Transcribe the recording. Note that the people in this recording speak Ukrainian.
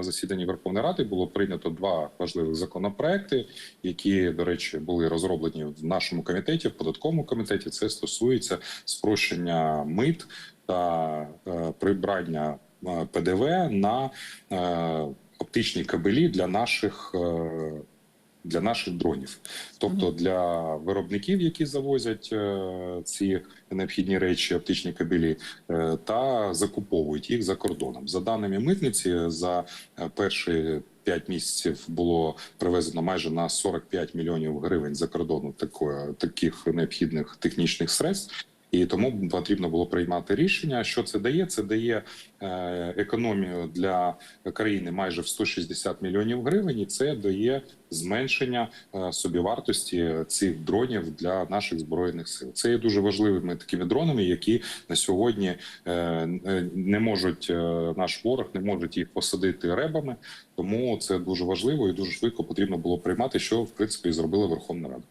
на засіданні Верховної Ради було прийнято два важливих законопроекти, які, до речі, були розроблені в нашому комітеті, в податковому комітеті. Це стосується спрощення мит та е, прибрання е, ПДВ на е, оптичні кабелі для наших. е, Для наших дронів, тобто для виробників, які завозять е, ці необхідні речі, оптичні кабелі, е, та закуповують їх за кордоном. За даними митниці, за е, перші п'ять місяців було привезено майже на 45 мільйонів гривень за кордону такої, таких необхідних технічних средств. І тому потрібно було приймати рішення. Що це дає? Це дає е, економію для країни майже в 160 мільйонів гривень. І це дає зменшення е, собівартості цих дронів для наших збройних сил. Це є дуже важливими такими дронами, які на сьогодні е, не можуть наш ворог не можуть їх посадити ребами. Тому це дуже важливо і дуже швидко потрібно було приймати, що в принципі і зробила Верховна Рада.